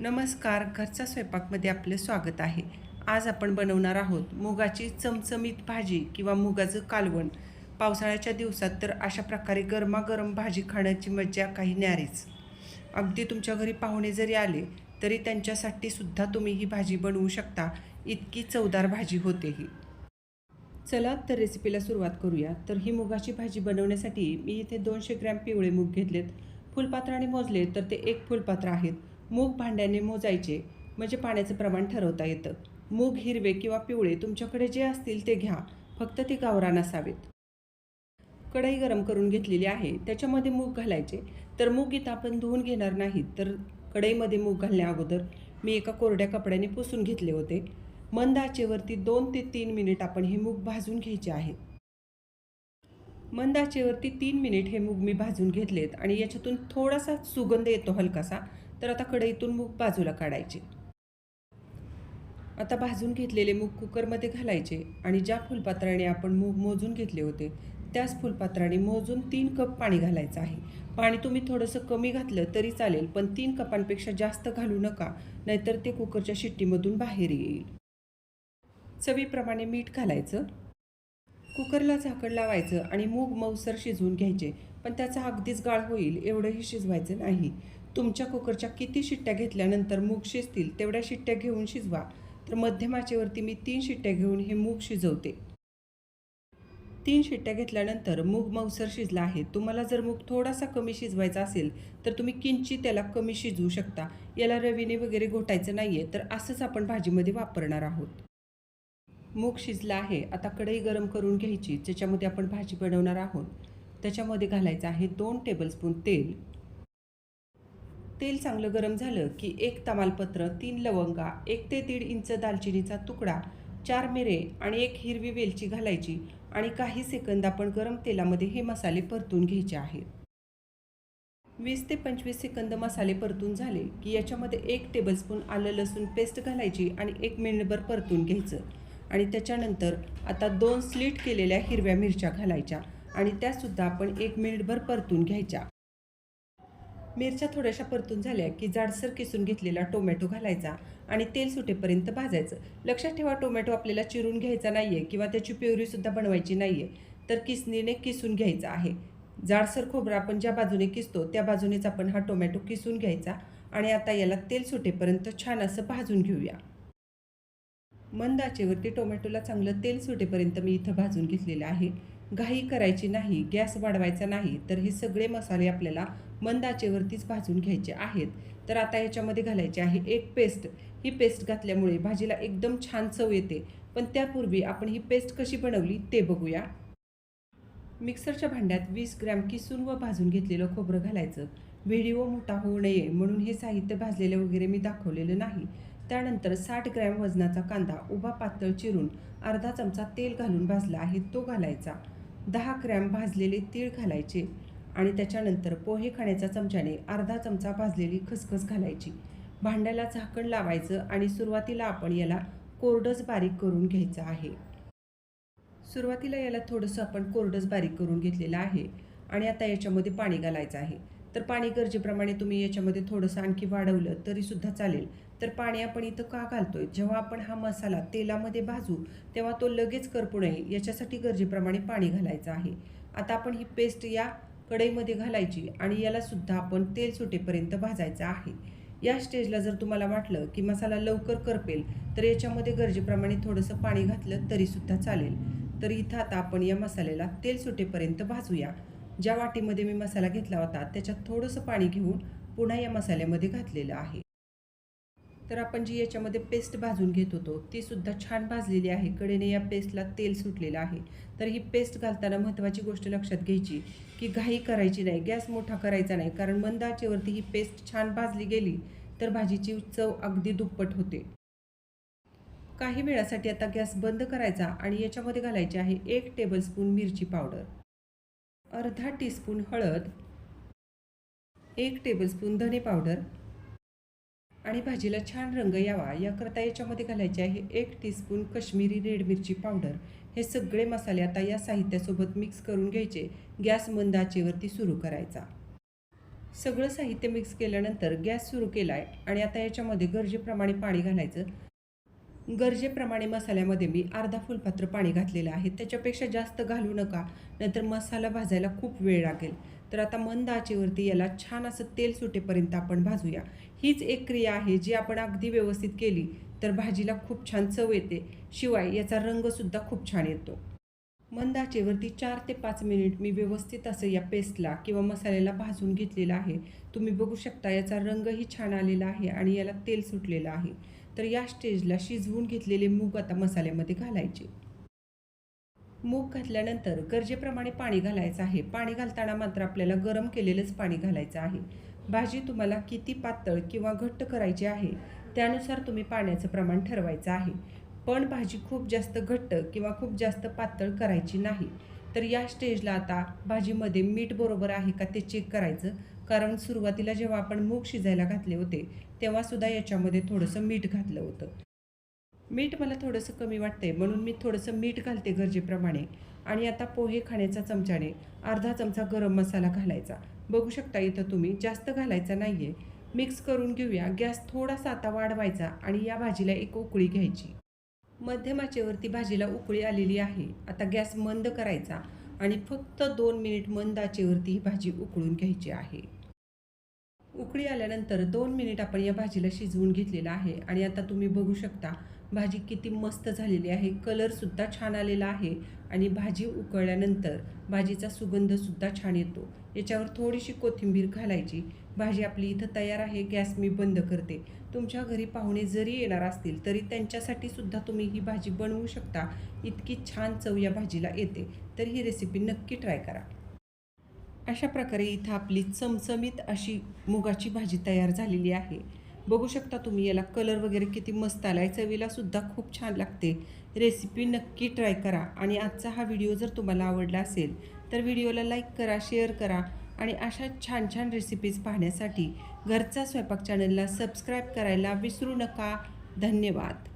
नमस्कार घरचा स्वयंपाकमध्ये आपलं स्वागत आहे. आज आपण बनवणार आहोत मुगाची चमचमीत भाजी किंवा मुगाचं कालवण. पावसाळ्याच्या दिवसात तर अशा प्रकारे गरमागरम भाजी खाण्याची मज्जा काही न्यारीच. अगदी तुमच्या घरी पाहुणे जरी आले तरी त्यांच्यासाठी सुद्धा तुम्ही ही भाजी बनवू शकता. इतकी चवदार भाजी होते ही. चला तर रेसिपीला सुरुवात करूया. तर ही मुगाची भाजी बनवण्यासाठी मी इथे दोनशे ग्रॅम पिवळे मूग घेतलेत. फुलपात्राने मोजले तर ते एक फुलपात्र आहेत. मूग भांड्याने मोजायचे म्हणजे पाण्याचं प्रमाण ठरवता येतं. मूग हिरवे किंवा पिवळे तुमच्याकडे जे असतील ते घ्या फक्त ते गावरान असावेत. कढई गरम करून घेतलेली आहे त्याच्यामध्ये मूग घालायचे. तर मूग इथं आपण धुवून घेणार नाहीत तर कढईमध्ये मूग घालण्या अगोदर मी एका कोरड्या कपड्याने पुसून घेतले होते. मंद आचेवरती दोन ते तीन मिनिट आपण हे मूग भाजून घ्यायचे आहेत मंद आचेवरती तीन मिनिट हे मूग मी भाजून घेतलेत आणि याच्यातून थोडासा सुगंध येतो हलकासा. तर आता कढईतून मूग बाजूला काढायचे. आता भाजून घेतलेले मूग कुकरमध्ये घालायचे आणि ज्या फुलपात्राने आपण मूग मोजून घेतले होते त्याच फुलपात्राने मोजून तीन कप पाणी घालायचं आहे. पाणी तुम्ही थोडंसं कमी घातलं तरी चालेल पण तीन कपांपेक्षा जास्त घालू नका नाहीतर ते कुकरच्या शिट्टीमधून बाहेर येईल. चवीप्रमाणे मीठ घालायचं. कुकरला झाकण लावायचं आणि मूग मऊसर शिजवून घ्यायचे पण त्याचा अगदीच गाळ होईल एवढंही शिजवायचं नाही. तुमच्या कुकरच्या किती शिट्ट्या घेतल्यानंतर मूग शिजतील तेवढ्या शिट्ट्या घेऊन शिजवा. तर मध्यमाचेवरती मी तीन शिट्ट्या घेऊन हे मूग शिजवते. तीन शिट्ट्या घेतल्यानंतर मूग मऊसर शिजला आहे. तुम्हाला जर मूग थोडासा कमी शिजवायचा असेल तर तुम्ही किंचित त्याला कमी शिजवू शकता. याला रवीने वगैरे घोटायचं नाही आहे तर असंच आपण भाजीमध्ये वापरणार आहोत. मूग शिजला आहे. आता कढई गरम करून घ्यायची ज्याच्यामध्ये आपण भाजी बनवणार आहोत. त्याच्यामध्ये घालायचं आहे दोन टेबलस्पून तेल. तेल चांगलं गरम झालं की एक तमालपत्र तीन लवंगा एक ते दीड इंच दालचिनीचा तुकडा चार मिरे आणि एक हिरवी वेलची घालायची आणि काही सेकंद आपण गरम तेलामध्ये हे मसाले परतून घ्यायचे आहेत. वीस ते पंचवीस सेकंद मसाले परतून झाले की याच्यामध्ये एक टेबलस्पून आलं लसूण पेस्ट घालायची आणि एक मिनिटभर परतून घ्यायचं. आणि त्याच्यानंतर आता दोन स्लीट केलेल्या हिरव्या मिरच्या घालायच्या आणि त्यासुद्धा आपण एक मिनिटभर परतून घ्यायच्या. मिरच्या थोड्याशा परतून झाल्या की जाडसर किसून घेतलेला टोमॅटो घालायचा आणि तेल सुटेपर्यंत भाजायचं. लक्षात ठेवा टोमॅटो आपल्याला चिरून घ्यायचा नाही आहे किंवा त्याची प्युरीसुद्धा बनवायची नाही आहे तर किसणीने किसून घ्यायचा आहे. जाडसर खोबरं आपण ज्या बाजूने किसतो त्या बाजूनेच आपण हा टोमॅटो किसून घ्यायचा आणि आता याला तेल सुटेपर्यंत छान असं भाजून घेऊया. मंद आचेवरती टोमॅटोला चांगलं तेल सुटेपर्यंत मी इथं भाजून घेतलेलं आहे. घाई करायची नाही गॅस वाढवायचा नाही तर हे सगळे मसाले आपल्याला मंद आचेवरतीच भाजून घ्यायचे आहेत. तर आता याच्यामध्ये घालायचे आहे एक पेस्ट ही पेस्ट घातल्यामुळे भाजीला एकदम छान चव येते. पण त्यापूर्वी आपण ही पेस्ट कशी बनवली ते बघूया. मिक्सरच्या भांड्यात वीस ग्रॅम किसून व भाजून घेतलेलं खोबरं घालायचं. व्हिडिओ मोठा होऊ नये म्हणून हे साहित्य भाजलेलं वगैरे मी दाखवलेलं नाही. त्यानंतर साठ ग्रॅम वजनाचा कांदा उभा पातळ चिरून अर्धा चमचा तेल घालून भाजला आहे तो घालायचा. दहा ग्रॅम भाजलेले तीळ घालायचे. आणि त्याच्यानंतर पोहे खाण्याच्या चमच्याने अर्धा चमचा भाजलेली खसखस घालायची. भांड्याला झाकण लावायचं आणि सुरुवातीला आपण याला कोरडस बारीक करून घ्यायचं आहे. सुरुवातीला याला थोडंसं आपण कोरडस बारीक करून घेतलेलं आहे आणि आता याच्यामध्ये पाणी घालायचं आहे. तर पाणी गरजेप्रमाणे तुम्ही याच्यामध्ये थोडंसं आणखी वाढवलं तरीसुद्धा चालेल. तर पाणी आपण इथं का घालतोय? जेव्हा आपण हा मसाला तेलामध्ये भाजू तेव्हा तो लगेच करपू नये याच्यासाठी गरजेप्रमाणे पाणी घालायचं आहे. आता आपण ही पेस्ट या कढईमध्ये घालायची आणि यालासुद्धा आपण तेल सुटेपर्यंत भाजायचं आहे. या स्टेजला जर तुम्हाला वाटलं की मसाला लवकर करपेल तर याच्यामध्ये गरजेप्रमाणे थोडंसं पाणी घातलं तरीसुद्धा चालेल. तर इथं आता आपण या मसाल्याला तेल सुटेपर्यंत भाजूया. ज्या वाटीमध्ये मी मसाला घेतला होता त्याच्यात थोडंसं पाणी घेऊन पुन्हा या मसाल्यामध्ये घातलेलं आहे. तर आपण जी याच्यामध्ये पेस्ट भाजून घेत होतो तीसुद्धा छान भाजलेली आहे. कडेने या पेस्टला तेल सुटलेलं आहे. तर ही पेस्ट घालताना महत्त्वाची गोष्ट लक्षात घ्यायची की घाई करायची नाही गॅस मोठा करायचा नाही. कारण मंद आचेवरती ही पेस्ट छान भाजली गेली तर भाजीची चव अगदी दुप्पट होते. काही वेळासाठी आता गॅस बंद करायचा आणि याच्यामध्ये घालायची आहे एक टेबलस्पून मिरची पावडर अर्धा टीस्पून हळद एक टेबलस्पून धने पावडर आणि भाजीला छान रंग यावा याकरता याच्यामध्ये घालायचे आहे एक टीस्पून कश्मीरी रेड मिरची पावडर हे सगळे मसाले आता या साहित्यासोबत मिक्स करून घ्यायचे. गॅस मंद आचेवरती सुरू करायचा. सगळं साहित्य मिक्स केल्यानंतर गॅस सुरू केला आहे आणि आता याच्यामध्ये गरजेप्रमाणे पाणी घालायचं. गरजेप्रमाणे मसाल्यामध्ये मी अर्धा फुलपात्र पाणी घातलेलं आहे. त्याच्यापेक्षा जास्त घालू नका नंतर मसाला भाजायला खूप वेळ लागेल. तर आता मंद आचेवरती याला छान असं तेल सुटेपर्यंत आपण भाजूया. हीच एक क्रिया आहे जी आपण अगदी व्यवस्थित केली तर भाजीला खूप छान चव येते. शिवाय याचा रंगसुद्धा खूप छान येतो. मंद आचेवरती चार ते पाच मिनिट मी व्यवस्थित असं या पेस्टला किंवा मसाल्याला भाजून घेतलेला आहे. तुम्ही बघू शकता याचा रंगही छान आलेला आहे आणि याला तेल सुटलेलं आहे. तर या स्टेजला शिजवून घेतलेले मूग आता मसाल्यामध्ये घालायचे. मूग घातल्यानंतर गरजेप्रमाणे पाणी घालायचं आहे. पाणी घालताना मात्र आपल्याला गरम केलेलंच पाणी घालायचं आहे. भाजी तुम्हाला किती पातळ किंवा घट्ट करायची आहे त्यानुसार तुम्ही पाण्याचं प्रमाण ठरवायचं आहे. पण भाजी खूप जास्त घट्ट किंवा खूप जास्त पातळ करायची नाही. तर या स्टेजला आता भाजीमध्ये मीठ बरोबर आहे का ते चेक करायचं. कारण सुरुवातीला जेव्हा आपण मूग शिजायला घातले होते तेव्हासुद्धा याच्यामध्ये थोडंसं मीठ घातलं होतं. मीठ मला थोडंसं कमी वाटतंय म्हणून मी थोडंसं मीठ घालते गरजेप्रमाणे. आणि आता पोहे खाण्याच्या चमच्याने अर्धा चमचा गरम मसाला घालायचा. बघू शकता इथं तुम्ही जास्त घालायचा नाही आहे मिक्स करून घेऊया. गॅस थोडासा आता वाढवायचा आणि या भाजीला एक उकळी घ्यायची. मध्यमाचेवरती भाजीला उकळी आलेली आहे. आता गॅस मंद करायचा आणि फक्त दोन मिनिट मंद आचेवरती ही भाजी उकळून घ्यायची आहे. उकळी आल्यानंतर दोन मिनिट आपण या भाजीला शिजवून घेतलेला आहे. आणि आता तुम्ही बघू शकता भाजी किती मस्त झालेली आहे. कलरसुद्धा छान आलेला आहे. आणि भाजी उकळल्यानंतर भाजीचा सुगंधसुद्धा छान येतो. याच्यावर थोडीशी कोथिंबीर घालायची. भाजी आपली इथं तयार आहे. गॅस मी बंद करते. तुमच्या घरी पाहुणे जरी येणार असतील तरी त्यांच्यासाठी सुद्धा तुम्ही ही भाजी बनवू शकता. इतकी छान चव या भाजीला येते. तर ही रेसिपी नक्की ट्राय करा. अशा प्रकारे इथं आपली चमचमीत अशी मुगाची भाजी तयार झालेली आहे. बघू शकता तुम्ही याला कलर वगैरे किती मस्त आला आहे चवीलासुद्धा खूप छान लागते. रेसिपी नक्की ट्राय करा. आणि आजचा हा व्हिडिओ जर तुम्हाला आवडला असेल तर व्हिडिओला लाईक करा शेअर करा. आणि अशा छान छान रेसिपीज पाहण्यासाठी घरचा स्वयंपाक चॅनलला सबस्क्राईब करायला विसरू नका. धन्यवाद.